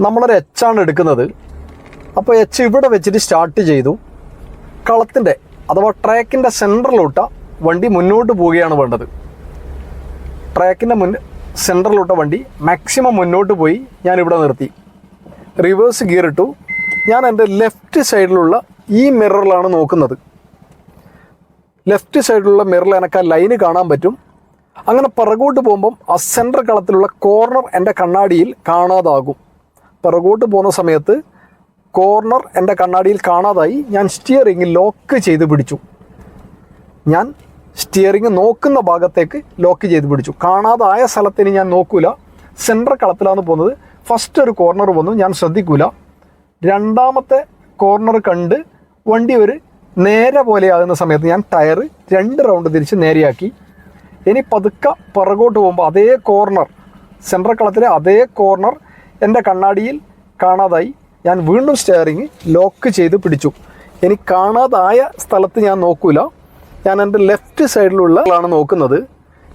നമ്മളൊരു ആണ് എടുക്കുന്നത്. അപ്പോൾ എച്ച് ഇവിടെ വെച്ചിട്ട് സ്റ്റാർട്ട് ചെയ്തു. കളത്തിന്റെ അഥവാ ട്രാക്കിന്റെ സെന്ററിലോട്ട വണ്ടി മുന്നോട്ട് പോവുകയാണ് വേണ്ടത്. ട്രാക്കിന്റെ മുൻ സെന്ററിലോട്ട വണ്ടി മാക്സിമം മുന്നോട്ട് പോയി ഞാൻ ഇവിടെ നിർത്തി. റിവേഴ്സ് ഗിയർ ഇട്ടു. ഞാൻ എന്റെ ലെഫ്റ്റ് സൈഡിലുള്ള ഈ മിററിലാണ് നോക്കുന്നത്. ലെഫ്റ്റ് സൈഡിലുള്ള മിററിൽ എനിക്ക് ആ ലൈന് കാണാൻ പറ്റും. അങ്ങനെ പിറകോട്ട് പോകുമ്പം ആ സെന്റർ കളത്തിലുള്ള കോർണർ എന്റെ കണ്ണാടിയിൽ കാണാതാകും. പിറകോട്ട് പോകുന്ന സമയത്ത് കോർണർ എന്റെ കണ്ണാടിയിൽ കാണാതായി ഞാൻ സ്റ്റിയറിംഗ് ലോക്ക് ചെയ്ത് പിടിച്ചു. ഞാൻ സ്റ്റിയറിംഗ് നോക്കുന്ന ഭാഗത്തേക്ക് ലോക്ക് ചെയ്ത് പിടിച്ചു. കാണാതായ സ്ഥലത്തിന് ഞാൻ നോക്കൂല. സെന്റർ കളത്തിലാണ് പോകുന്നത്. ഫസ്റ്റ് ഒരു കോർണർ വന്നു. ഞാൻ ശ്രദ്ധിക്കൂല. രണ്ടാമത്തെ കോർണർ കണ്ട് വണ്ടി ഒരു നേരെ പോലെയാകുന്ന സമയത്ത് ഞാൻ ടയർ രണ്ട് റൗണ്ട് തിരിച്ച് നേരെയാക്കി. ഇനി പതുക്കെ പിറകോട്ട് പോകുമ്പോൾ അതേ കോർണർ സെൻട്രൽ കളത്തിലെ അതേ കോർണർ എന്റെ കണ്ണാടിയിൽ കാണാതായി. ഞാൻ വീണ്ടും സ്റ്റെയറിങ് ലോക്ക് ചെയ്ത് പിടിച്ചു. എനിക്ക് കാണാതായ സ്ഥലത്ത് ഞാൻ നോക്കൂല. ഞാൻ എന്റെ ലെഫ്റ്റ് സൈഡിലുള്ള ആളാണ് നോക്കുന്നത്.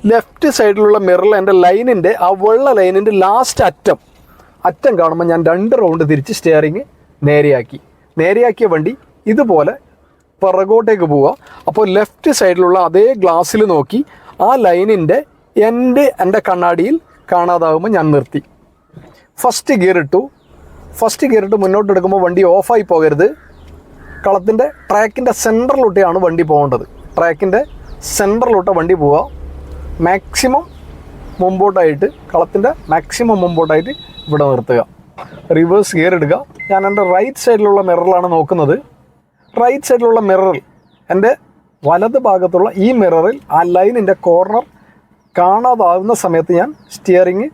ലെഫ്റ്റ് സൈഡിലുള്ള മിററിൽ എന്റെ ലൈനിന്റെ ആ വെള്ള ലൈനിന്റെ ലാസ്റ്റ് അറ്റം. അറ്റം കാണുമ്പോൾ ഞാൻ രണ്ട് റൗണ്ട് തിരിച്ച് സ്റ്റെയറിങ് നേരെയാക്കി. നേരെയാക്കിയ വണ്ടി ഇതുപോലെ പിറകോട്ടേക്ക് പോവുക. അപ്പോൾ ലെഫ്റ്റ് സൈഡിലുള്ള അതേ ഗ്ലാസ്സിൽ നോക്കി ആ ലൈനിന്റെ എന്റെ എന്റെ കണ്ണാടിയിൽ കാണാതാകുമ്പോൾ ഞാൻ നിർത്തി. ഫസ്റ്റ് ഗിയർ ഇട്ടു. ഫസ്റ്റ് ഗിയർ ഇട്ട് മുന്നോട്ട് എടുക്കുമ്പോൾ വണ്ടി ഓഫായി പോകരുത്. കളത്തിന്റെ ട്രാക്കിന്റെ സെന്ററിലോട്ടാണ് വണ്ടി പോകേണ്ടത്. ട്രാക്കിന്റെ സെന്ററിലോട്ട് വണ്ടി പോവുക. മാക്സിമം മുമ്പോട്ടായിട്ട് കളത്തിന്റെ മാക്സിമം മുമ്പോട്ടായിട്ട് ഇവിടെ നിർത്തുക. റിവേഴ്സ് ഗിയർ എടുക്കുക ഞാൻ എന്റെ റൈറ്റ് സൈഡിലുള്ള മിററിലാണ് നോക്കുന്നത്. റൈറ്റ് സൈഡിലുള്ള മിററിൽ എന്റെ വലത് ഭാഗത്തുള്ള ഈ മിററിൽ ആ ലൈനിന്റെ കോർണർ കാണാതാവുന്ന സമയത്ത് ഞാൻ സ്റ്റിയറിങ്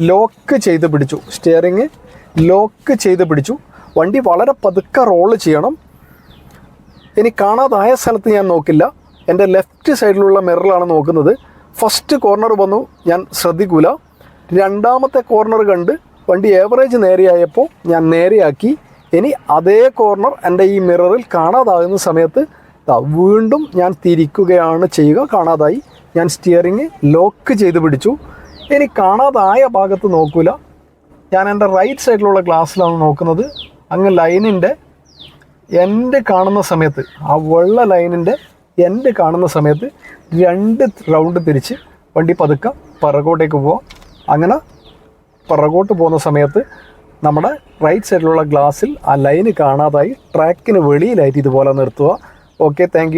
ലോക്ക് ചെയ്ത് പിടിച്ചു. സ്റ്റിയറിങ് ലോക്ക് ചെയ്ത് പിടിച്ചു. വണ്ടി വളരെ പതുക്കെ റോൾ ചെയ്യണം. ഇനി കാണാതായ സ്ഥലത്ത് ഞാൻ നോക്കില്ല. എന്റെ ലെഫ്റ്റ് സൈഡിലുള്ള മിററിലാണ് നോക്കുന്നത്. ഫസ്റ്റ് കോർണർ വന്നു. ഞാൻ ശ്രദ്ധിക്കൂല. രണ്ടാമത്തെ കോർണർ കണ്ട് വണ്ടി ഏവറേജ് നേരെയായപ്പോൾ ഞാൻ നേരെയാക്കി. ഇനി അതേ കോർണർ എന്റെ ഈ മിററിൽ കാണാതാകുന്ന സമയത്ത് വീണ്ടും ഞാൻ തിരിക്കുകയാണ് ചെയ്യുക. കാണാതായി. ഞാൻ സ്റ്റിയറിങ് ലോക്ക് ചെയ്ത് പിടിച്ചു. ഇനി കാണാതായ ഭാഗത്ത് നോക്കൂല. ഞാൻ എന്റെ റൈറ്റ് സൈഡിലുള്ള ഗ്ലാസ്സിലാണ് നോക്കുന്നത്. അങ്ങ് ലൈനിന്റെ എന്റെ കാണുന്ന സമയത്ത് ആ വെള്ള ലൈനിന്റെ എന്റെ കാണുന്ന സമയത്ത് രണ്ട് റൗണ്ട് തിരിച്ച് വണ്ടി പതുക്കെ പിറകോട്ടേക്ക് പോവാം. അങ്ങനെ പിറകോട്ട് പോകുന്ന സമയത്ത് നമ്മുടെ റൈറ്റ് സൈഡിലുള്ള ഗ്ലാസ്സിൽ ആ ലൈന് കാണാതായി ട്രാക്കിന് വെളിയിലായിട്ട് ഇതുപോലെ നിർത്തുക. Okay thank